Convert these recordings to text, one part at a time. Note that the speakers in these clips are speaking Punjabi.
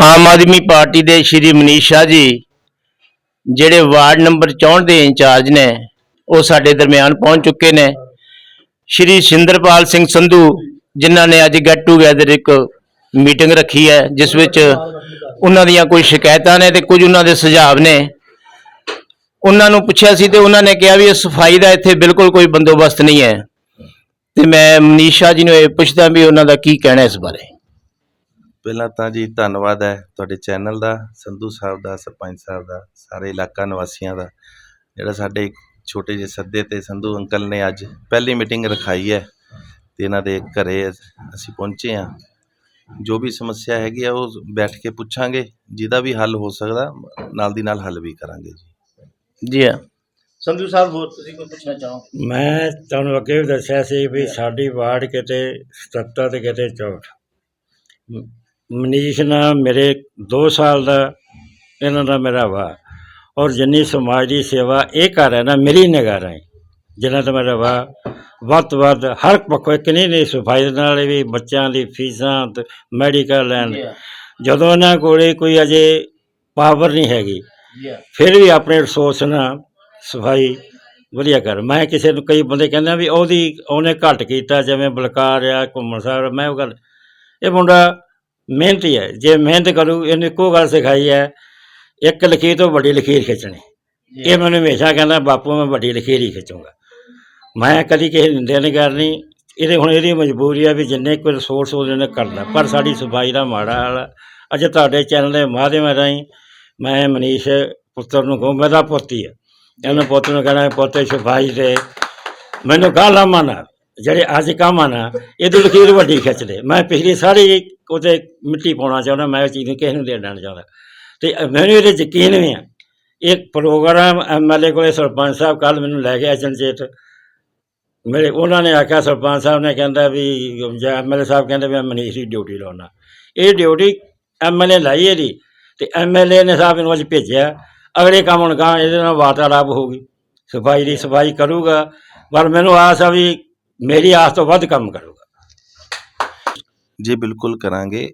ਆਮ ਆਦਮੀ ਪਾਰਟੀ ਦੇ ਸ਼੍ਰੀ ਮਨੀਸ਼ ਸ਼ਾਹ ਜੀ, ਜਿਹੜੇ ਵਾਰਡ ਨੰਬਰ 64 ਦੇ ਇੰਚਾਰਜ ਨੇ, ਉਹ ਸਾਡੇ ਦਰਮਿਆਨ ਪਹੁੰਚ ਚੁੱਕੇ ਨੇ। ਸ਼੍ਰੀ ਸਿੰਦਰਪਾਲ ਸਿੰਘ ਸੰਧੂ, ਜਿਨ੍ਹਾਂ ਨੇ ਅੱਜ ਗੈਟ ਟੂਗੇਦਰ ਇੱਕ ਮੀਟਿੰਗ ਰੱਖੀ ਹੈ, ਜਿਸ ਵਿੱਚ ਉਹਨਾਂ ਦੀਆਂ ਕੋਈ ਸ਼ਿਕਾਇਤਾਂ ਨੇ ਤੇ ਕੁਝ ਉਹਨਾਂ ਦੇ ਸੁਝਾਅ ਨੇ। ਉਹਨਾਂ ਨੂੰ ਪੁੱਛਿਆ ਸੀ ਤੇ ਉਹਨਾਂ ਨੇ ਕਿਹਾ ਵੀ ਇਹ ਸਫ਼ਾਈ ਦਾ ਇੱਥੇ ਬਿਲਕੁਲ ਕੋਈ ਬੰਦੋਬਸਤ ਨਹੀਂ ਹੈ। ਤੇ ਮੈਂ ਮਨੀਸ਼ ਸ਼ਾਹ ਜੀ ਨੂੰ ਇਹ ਪੁੱਛਦਾ ਵੀ ਉਹਨਾਂ ਦਾ ਕੀ ਕਹਿਣਾ ਇਸ ਬਾਰੇ। ਪਹਿਲਾਂ ਤਾਂ ਜੀ ਧੰਨਵਾਦ ਹੈ ਤੁਹਾਡੇ ਚੈਨਲ ਦਾ ਸੰਧੂ ਸਾਹਿਬ ਦਾ ਸਰਪੰਚ ਸਾਹਿਬ ਦਾ ਸਾਰੇ ਇਲਾਕਾ ਨਿਵਾਸੀਆਂ ਦਾ ਜਿਹੜਾ ਸਾਡੇ ਛੋਟੇ ਜਿਹੇ ਸੱਦੇ ਤੇ ਸੰਧੂ ਅੰਕਲ ਨੇ ਅੱਜ ਪਹਿਲੀ ਮੀਟਿੰਗ ਰਖਾਈ ਹੈ ਤੇ ਇਹਨਾਂ ਦੇ ਘਰੇ ਅਸੀਂ ਪਹੁੰਚੇ ਹਾਂ। ਜੋ ਵੀ ਸਮੱਸਿਆ ਹੈਗੀ ਆ ਉਹ ਬੈਠ ਕੇ ਪੁੱਛਾਂਗੇ ਜਿਹਦਾ ਵੀ ਹੱਲ ਹੋ ਸਕਦਾ ਨਾਲ ਦੀ ਨਾਲ ਹੱਲ ਵੀ ਕਰਾਂਗੇ ਜੀ। ਜੀ ਹਾਂ। ਸੰਧੂ ਸਾਹਿਬ ਹੋਰ ਤੁਸੀਂ ਕੋਈ ਪੁੱਛਣਾ ਚਾਹੋ? ਮੈਂ ਤੁਹਾਨੂੰ ਅੱਗੇ ਵੀ ਦੱਸਿਆ ਸੀ ਵੀ ਸਾਡੀ ਵਾਰਡ ਕਿਤੇ 77 ਤੇ ਕਿਤੇ 64 ਮ- ਮਨੀਸ਼ ਨਾਲ ਮੇਰੇ 2 ਸਾਲ ਦਾ ਇਹਨਾਂ ਦਾ ਮੇਰਾ ਵਾ ਔਰ ਜਿੰਨੀ ਸਮਾਜ ਦੀ ਸੇਵਾ ਇਹ ਕਰ ਰਿਹਾ ਨਾ ਮੇਰੀ ਨਿਗਾਹ ਰਾਹੀਂ ਜਿਨ੍ਹਾਂ ਦਾ ਮੇਰਾ ਵਾ ਵੱਧ ਵੱਧ ਹਰ ਪੱਖੋਂ ਇੱਕ ਨਹੀਂ ਨਹੀਂ ਸਫ਼ਾਈ ਦੇ ਨਾਲ ਵੀ ਬੱਚਿਆਂ ਦੀ ਫੀਸਾਂ ਤੇ ਮੈਡੀਕਲ ਲੈਣ। ਜਦੋਂ ਇਹਨਾਂ ਕੋਲੇ ਕੋਈ ਅਜੇ ਪਾਵਰ ਨਹੀਂ ਹੈਗੀ ਫਿਰ ਵੀ ਆਪਣੇ ਰਿਸੋਰਸ ਨਾਲ ਸਫ਼ਾਈ ਵਧੀਆ ਕਰ। ਮੈਂ ਕਿਸੇ ਨੂੰ ਕਈ ਬੰਦੇ ਕਹਿੰਦੇ ਆ ਵੀ ਉਹਦੀ ਉਹਨੇ ਘੱਟ ਕੀਤਾ ਜਿਵੇਂ ਬਲਕਾਰ ਆ ਘੁੰਮਣ ਸਾਹਿਬ ਮੈਂ ਉਹ ਗੱਲ ਇਹ ਮੁੰਡਾ ਮਿਹਨਤੀ ਹੈ ਜੇ ਮਿਹਨਤ ਕਰੂ ਇਹਨੂੰ ਇੱਕੋ ਗੱਲ ਸਿਖਾਈ ਹੈ ਇੱਕ ਲਕੀਰ ਤੋਂ ਵੱਡੀ ਲਕੀਰ ਖਿੱਚਣੀ। ਇਹ ਮੈਨੂੰ ਹਮੇਸ਼ਾ ਕਹਿੰਦਾ ਬਾਪੂ ਮੈਂ ਵੱਡੀ ਲਕੀਰ ਹੀ ਖਿੱਚੂੰਗਾ। ਮੈਂ ਕਦੀ ਕਿਸੇ ਨਿੰਦਿਆ ਨਹੀਂ ਕਰਨੀ। ਇਹਦੇ ਹੁਣ ਇਹਦੀ ਮਜਬੂਰੀ ਆ ਵੀ ਜਿੰਨੇ ਕੋਈ ਰਿਸੋਰਸ ਉਹਦੇ ਨੇ ਕਰਨਾ। ਪਰ ਸਾਡੀ ਸਫ਼ਾਈ ਦਾ ਮਾੜਾ ਹਾਲ ਆ। ਅੱਜ ਤੁਹਾਡੇ ਚੈਨਲ ਦੇ ਮਾਧਿਅਮ ਰਾਹੀਂ ਮੈਂ ਮਨੀਸ਼ ਪੁੱਤਰ ਨੂੰ ਕਹੂੰ ਮੇਰਾ ਪੋਤੀ ਹੈ ਇਹਨੂੰ ਪੁੱਤ ਨੂੰ ਕਹਿਣਾ ਪੋਤੇ ਸਫ਼ਾਈ ਦੇ ਮੈਨੂੰ ਗਾਲਾਂ ਮਾਨਾ ਜਿਹੜੇ ਅੱਜ ਕੰਮ ਆ ਨਾ, ਇਹਦੀ ਲਕੀਰ ਵੱਡੀ ਖਿੱਚਦੇ ਮੈਂ ਪਿਛਲੀ ਸਾਰੀ ਉਹਤੇ ਮਿੱਟੀ ਪਾਉਣਾ ਚਾਹੁੰਦਾ, ਮੈਂ ਇਸ ਚੀਜ਼ ਨੂੰ ਕਿਸੇ ਨੂੰ ਦੇ ਦੇਣਾ ਚਾਹੁੰਦਾ। ਤੇ ਮੈਨੂੰ ਇਹਦੇ ਯਕੀਨ ਵੀ ਆ। ਇੱਕ ਪ੍ਰੋਗਰਾਮ ਐਮਐਲਏ ਕੋਲੇ ਸਰਪੰਚ ਸਾਹਿਬ ਕੱਲ ਮੈਨੂੰ ਲੈ ਗਿਆ ਅਚਨਚੇਤ ਮੇਰੇ ਉਹਨਾਂ ਨੇ ਆਖਿਆ, ਸਰਪੰਚ ਸਾਹਿਬ ਨੇ ਕਹਿੰਦਾ ਵੀ, ਜਾਂ ਐਮਐਲਏ ਸਾਹਿਬ ਕਹਿੰਦੇ ਵੀ ਮੈਂ ਮਨੀਸ਼ ਦੀ ਡਿਊਟੀ ਲਾਉਣਾ। ਇਹ ਡਿਊਟੀ ਐਮਐਲਏ ਲਾਈ ਇਹਦੀ। ਤੇ ਐਮਐਲਏ ਨੇ ਸਾਹਿਬ ਇਹਨੂੰ ਅੱਜ ਭੇਜਿਆ। ਅਗਲੇ ਕੰਮ ਹੁਣ ਗਾਂ ਇਹਦੇ ਨਾਲ ਵਾਰਤਾਲਾਪ ਹੋਊਗੀ। ਸਫ਼ਾਈ ਦੀ ਸਫ਼ਾਈ ਕਰੂਗਾ। ਪਰ ਮੈਨੂੰ ਆਸ ਆ ਵੀ ਮੇਰੀ ਆਸ ਤੋਂ ਵੱਧ ਕੰਮ ਕਰੂਗਾ। ਜੀ ਬਿਲਕੁਲ ਕਰਾਂਗੇ।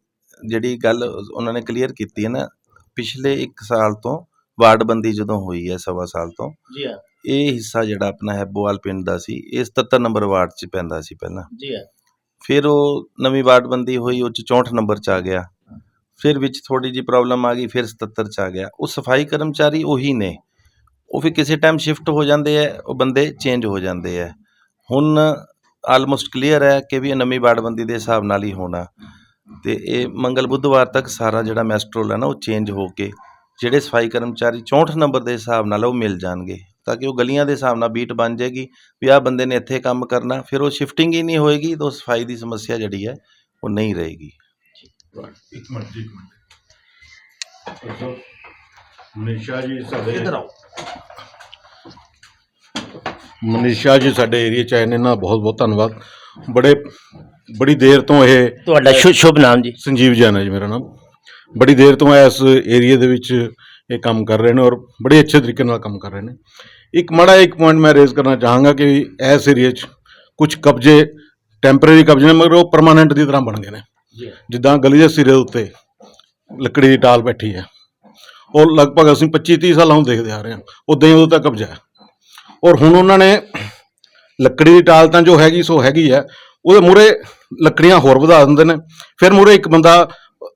ਜਿਹੜੀ ਗੱਲ ਉਹਨਾਂ ਨੇ ਕਲੀਅਰ ਕੀਤੀ ਹੈ ਨਾ ਪਿਛਲੇ 1 ਸਾਲ ਤੋਂ ਵਾਰਡਬੰਦੀ ਜਦੋਂ ਹੋਈ ਹੈ ਸਵਾ ਸਾਲ ਤੋਂ ਜੀ ਹਾਂ। ਇਹ ਹਿੱਸਾ ਜਿਹੜਾ ਆਪਣਾ ਹੈਬੋਵਾਲ ਪਿੰਡ ਦਾ ਸੀ ਇਹ 77 ਨੰਬਰ ਵਾਰਡ 'ਚ ਪੈਂਦਾ ਸੀ ਪਹਿਲਾਂ। ਜੀ ਹਾਂ। ਫਿਰ ਉਹ ਨਵੀਂ ਵਾਰਡਬੰਦੀ ਹੋਈ ਉਹ 'ਚ 64 ਨੰਬਰ 'ਚ ਆ ਗਿਆ। ਫਿਰ ਵਿੱਚ ਥੋੜੀ ਜੀ ਪ੍ਰੋਬਲਮ ਆ ਗਈ ਫਿਰ 77 'ਚ ਆ ਗਿਆ। ਉਹ ਸਫ਼ਾਈ ਕਰਮਚਾਰੀ ਉਹੀ ਨੇ। ਉਹ ਫਿਰ ਕਿਸੇ ਟਾਈਮ ਸ਼ਿਫਟ ਹੋ ਜਾਂਦੇ ਆ ਉਹ ਬੰਦੇ ਚੇਂਜ ਹੋ ਜਾਂਦੇ ਆ। ਹੁਣ ਆਲਮੋਸਟ ਕਲੀਅਰ ਹੈ ਕਿ ਵੀ ਇਹ ਨਵੀਂ ਵਾਰਡਬੰਦੀ ਦੇ ਹਿਸਾਬ ਨਾਲ ਹੀ ਹੋਣਾ। ਤੇ ਇਹ ਮੰਗਲ ਬੁੱਧਵਾਰ ਤੱਕ ਸਾਰਾ ਜਿਹੜਾ ਮੈਸਟਰੋਲ ਹੈ ਨਾ ਉਹ ਚੇਂਜ ਹੋ ਕੇ ਜਿਹੜੇ ਸਫ਼ਾਈ ਕਰਮਚਾਰੀ 64 ਨੰਬਰ ਦੇ ਹਿਸਾਬ ਨਾਲ ਉਹ ਮਿਲ ਜਾਣਗੇ। ਤਾਂ ਕਿ ਉਹ ਗਲੀਆਂ ਦੇ ਹਿਸਾਬ ਨਾਲ ਬੀਟ ਬਣ ਜਾਏਗੀ ਵੀ ਆਹ ਬੰਦੇ ਨੇ ਇੱਥੇ ਕੰਮ ਕਰਨਾ ਫਿਰ ਉਹ ਸ਼ਿਫਟਿੰਗ ਹੀ ਨਹੀਂ ਹੋਏਗੀ ਤਾਂ ਉਹ ਸਫ਼ਾਈ ਦੀ ਸਮੱਸਿਆ ਜਿਹੜੀ ਹੈ ਉਹ ਨਹੀਂ ਰਹੇਗੀ। ਇੱਕ ਮਿੰਟ ਜੀ, ਇੱਕ ਮਿੰਟ। ਮਨੀਸ਼ਾ ਜੀ ਸਾਡੇ ਮਨੀਸ਼ਾ ਜੀ ਸਾਡੇ ਏਰੀਆ ਚ ਆਏ ਨੇ ਨਾ ਬਹੁਤ ਬਹੁਤ ਧੰਨਵਾਦ। ਬੜੇ ਬੜੀ ਦੇਰ ਤੋਂ ਇਹ ਤੁਹਾਡਾ ਸ਼ੁ- ਸ਼ੁਭ ਨਾਮ ਜੀ। ਸੰਜੀਵ ਜੈਨ ਹੈ ਜੀ ਮੇਰਾ ਨਾਮ। ਬੜੀ ਦੇਰ ਤੋਂ ਇਸ ਏਰੀਆ ਦੇ ਵਿੱਚ ਇਹ ਕੰਮ ਕਰ ਰਹੇ ਨੇ ਔਰ ਬੜੇ ਅੱਛੇ ਤਰੀਕੇ ਨਾਲ ਕੰਮ ਕਰ ਰਹੇ ਨੇ। ਇੱਕ ਮਾੜਾ ਇੱਕ ਪੁਆਇੰਟ ਮੈਂ ਰੇਜ਼ ਕਰਨਾ ਚਾਹਾਂਗਾ ਕਿ ਇਸ ਏਰੀਆ 'ਚ ਕੁਝ ਕਬਜ਼ੇ ਟੈਂਪਰੇਰੀ ਕਬਜ਼ੇ ਨੇ ਮਗਰ ਉਹ ਪਰਮਾਨੈਂਟ ਦੀ ਤਰ੍ਹਾਂ ਬਣ ਗਏ ਨੇ। ਜਿੱਦਾਂ ਗਲੀ ਦੇ ਸਿਰੇ ਉੱਤੇ ਲੱਕੜੀ ਦੀ ਟਾਲ ਬੈਠੀ ਹੈ। ਉਹ ਲਗਭਗ ਅਸੀਂ 25 30 ਸਾਲਾਂ ਤੋਂ ਦੇਖਦੇ ਆ ਰਹੇ ਹਾਂ। ਉਦਾਂ ਹੀ ਉਦੋਂ ਤੱਕ ਕਬਜ਼ਾ ਹੈ। ਔਰ ਹੁਣ ਉਹਨਾਂ ਨੇ ਲੱਕੜੀ ਦੀ ਟਾਲ ਤਾਂ ਜੋ ਹੈਗੀ ਸੋ ਹੈਗੀ ਹੈ। ਉਹਦੇ ਮੂਰੇ ਲੱਕੜੀਆਂ ਹੋਰ ਵਧਾ ਦਿੰਦੇ ਨੇ। ਫਿਰ ਮੂਰੇ ਇੱਕ ਬੰਦਾ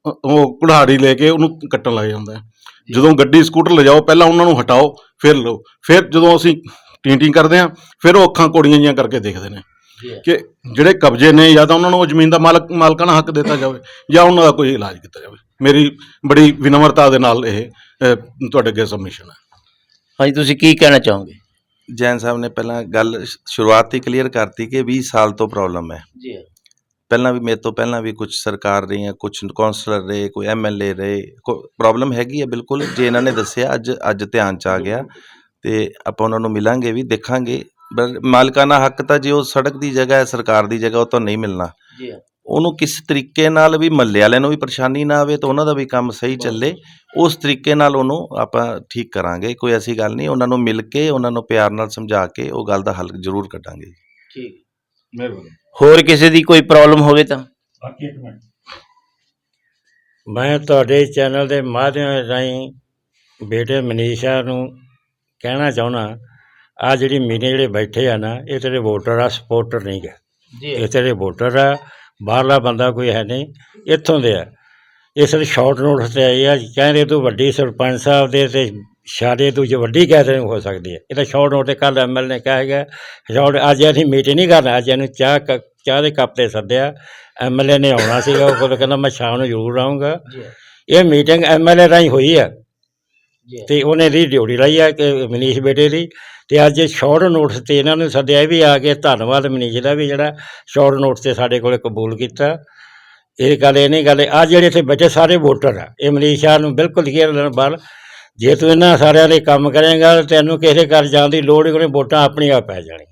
ਉਹ ਕੁੜਾੜੀ ਲੈ ਕੇ ਉਹਨੂੰ ਕੱਟਣ ਲੱਗ ਜਾਂਦਾ ਹੈ। ਜਦੋਂ ਗੱਡੀ ਸਕੂਟਰ ਲਿਜਾਓ ਪਹਿਲਾਂ ਉਹਨਾਂ ਨੂੰ ਹਟਾਓ ਫਿਰ ਲਓ। ਫਿਰ ਜਦੋਂ ਅਸੀਂ ਟੀਂਟਿੰਗ ਕਰਦੇ ਹਾਂ ਫਿਰ ਉਹ ਅੱਖਾਂ ਕੋੜੀਆਂ ਜੀਆਂ ਕਰਕੇ ਦੇਖਦੇ ਨੇ ਕਿ ਜਿਹੜੇ ਕਬਜ਼ੇ ਨੇ ਜਾਂ ਤਾਂ ਉਹਨਾਂ ਨੂੰ ਉਹ ਜ਼ਮੀਨ ਦਾ ਮਾਲਕ ਮਾਲਕਾਨਾ ਹੱਕ ਦਿੱਤਾ ਜਾਵੇ ਜਾਂ ਉਹਨਾਂ ਦਾ ਕੋਈ ਇਲਾਜ ਕੀਤਾ ਜਾਵੇ। ਮੇਰੀ ਬੜੀ ਵਿਨਮਰਤਾ ਦੇ ਨਾਲ ਇਹ ਤੁਹਾਡੇ ਅੱਗੇ ਸਬਮਿਸ਼ਨ ਹੈ। ਹਾਂਜੀ ਤੁਸੀਂ ਕੀ ਕਹਿਣਾ ਚਾਹੋਗੇ? ਜੈਨ ਸਾਹਿਬ ਨੇ ਪਹਿਲਾਂ ਗੱਲ ਸ਼- ਸ਼ੁਰੂਆਤ ਹੀ ਕਲੀਅਰ ਕਰਤੀ ਕਿ 20 ਸਾਲ ਤੋਂ ਪ੍ਰੋਬਲਮ ਹੈ। ਜੀ ਹਾਂ। ਪਹਿਲਾਂ ਵੀ ਮੇਰੇ ਤੋਂ ਪਹਿਲਾਂ ਵੀ ਕੁਝ ਸਰਕਾਰ ਰਹੀਆਂ ਕੁਝ ਕੌਂਸਲਰ ਰਹੇ ਕੋਈ ਐਮਐਲਏ ਰਹੇ ਪ੍ਰੋਬਲਮ ਹੈਗੀ ਹੈ ਬਿਲਕੁਲ। ਜੇ ਇਹਨਾਂ ਨੇ ਦੱਸਿਆ ਅੱਜ ਅੱਜ ਧਿਆਨ ਚ ਆ ਗਿਆ ਤੇ ਆਪਾਂ ਉਹਨਾਂ ਨੂੰ ਮਿਲਾਂਗੇ ਵੀ ਦੇਖਾਂਗੇ। ਪਰ ਮਾਲਕਾਨਾ ਹੱਕ ਤਾਂ ਜੇ ਉਹ ਸੜਕ ਦੀ ਜਗ੍ਹਾ ਹੈ ਸਰਕਾਰ ਦੀ ਜਗ੍ਹਾ ਉਹ ਤਾਂ ਨਹੀਂ ਮਿਲਣਾ। ਜੀ ਹਾਂ। ਉਹਨੂੰ ਕਿਸ ਤਰੀਕੇ ਨਾਲ ਵੀ ਮੱਲੇ ਵਾਲਿਆਂ ਨੂੰ ਵੀ ਪਰੇਸ਼ਾਨੀ ਨਾ ਆਵੇ ਤਾਂ ਉਹਨਾਂ ਦਾ ਵੀ ਕੰਮ ਸਹੀ ਚੱਲੇ ਉਸ ਤਰੀਕੇ ਨਾਲ ਉਹਨੂੰ ਆਪਾਂ ਠੀਕ ਕਰਾਂਗੇ ਕੋਈ ਐਸੀ ਗੱਲ ਨਹੀਂ ਉਹਨਾਂ ਨੂੰ ਮਿਲ ਕੇ ਉਹਨਾਂ ਨੂੰ ਪਿਆਰ ਨਾਲ ਸਮਝਾ ਕੇ ਉਹ ਗੱਲ ਦਾ ਹੱਲ ਜ਼ਰੂਰ ਕੱਢਾਂਗੇ ਠੀਕ। ਮਿਹਰਬਾਨੀ। ਹੋਰ ਕਿਸੇ ਦੀ ਕੋਈ ਪ੍ਰੋਬਲਮ ਹੋਵੇ ਤਾਂ? ਬਾਕੀ ਇੱਕ ਮਿੰਟ। ਮੈਂ ਤੁਹਾਡੇ ਚੈਨਲ ਦੇ ਮਾਧਿਅਮ ਰਾਹੀਂ ਬੇਟੇ ਮਨੀਸ਼ਾ ਨੂੰ ਕਹਿਣਾ ਚਾਹੁੰਦਾ ਆ ਜਿਹੜੀ ਮੀਨੇ ਜਿਹੜੇ ਬੈਠੇ ਆ ਨਾ ਇਹ ਤੇਰੇ ਵੋਟਰ ਆ ਸਪੋਰਟਰ ਨਹੀਂ ਗੇ। ਜੀ। ਇਹ ਤੇਰੇ ਵੋਟਰ ਆ ਬਾਹਰਲਾ ਬੰਦਾ ਕੋਈ ਹੈ ਨਹੀਂ ਇੱਥੋਂ ਦੇ ਆ। ਇਸ ਲਈ ਸ਼ਾਰਟ ਨੋਟਿਸ ਤੇ ਆਈ ਆ ਕਹਿੰਦੇ ਤੂੰ ਵੱਡੀ ਸਰਪੰਚ ਸਾਹਿਬ ਦੇ ਤੇ ਸ਼ਾਦੇ ਤੂੰ ਜੋ ਵੱਡੀ ਗੈਦਰਿੰਗ ਹੋ ਸਕਦੀ ਹੈ। ਇਹ ਤਾਂ ਸ਼ਾਰਟ ਨੋਟ ਤੇ ਕੱਲ ਐਮਐਲ ਨੇ ਕਿਹਾ ਹੈਗਾ ਸ਼ਾਰਟ ਅੱਜ ਅਸੀਂ ਮੀਟਿੰਗ ਨਹੀਂ ਕਰਨਾ ਅੱਜ ਇਹਨੂੰ ਚਾਹ ਚਾਹ ਦੇ ਕੱਪ ਤੇ ਸੱਦਿਆ। ਐਮਐਲਏ ਨੇ ਆਉਣਾ ਸੀਗਾ ਉਹ ਕੋਲ ਕਹਿੰਦਾ ਮੈਂ ਸ਼ਾਮ ਨੂੰ ਜ਼ਰੂਰ ਆਉਂਗਾ ਇਹ ਮੀਟਿੰਗ ਐਮਐਲਏ ਰਾਹੀਂ ਹੋਈ ਆ। ਤੇ ਉਹਨੇ ਦੀ ਡਿਊਟੀ ਲਈ ਆ ਕਿ ਮਨੀਸ਼ ਬੇਟੇ ਦੀ। ਤੇ ਅੱਜ ਸ਼ਾਰਟ ਨੋਟਸ ਤੇ ਇਹਨਾਂ ਨੂੰ ਸੱਦਿਆ ਇਹ ਵੀ ਆ ਕੇ ਧੰਨਵਾਦ ਮਨੀਸ਼ ਦਾ ਵੀ ਜਿਹੜਾ ਸ਼ਾਰਟ ਨੋਟਸ ਤੇ ਸਾਡੇ ਕੋਲੇ ਕਬੂਲ ਕੀਤਾ। ਇਹ ਗੱਲ ਇਹ ਨਹੀਂ ਗੱਲ ਆ ਜਿਹੜੇ ਇੱਥੇ ਬੱਚੇ ਸਾਰੇ ਵੋਟਰ ਆ, ਇਹ ਮਨੀਸ਼ ਸ਼ਾਹ ਨੂੰ ਬਿਲਕੁਲ ਕਲੀਅਰ ਲੈਣ ਬਾਲ ਜੇ ਤੂੰ ਇਹਨਾਂ ਸਾਰਿਆਂ ਦੇ ਕੰਮ ਕਰੇਗਾ, ਤੈਨੂੰ ਕਿਸੇ ਘਰ ਜਾਣ ਦੀ ਲੋੜ ਹੀ ਕੋਈ ਵੋਟਾਂ ਆਪਣੀ ਆਪ ਪੈ ਜਾਣੀ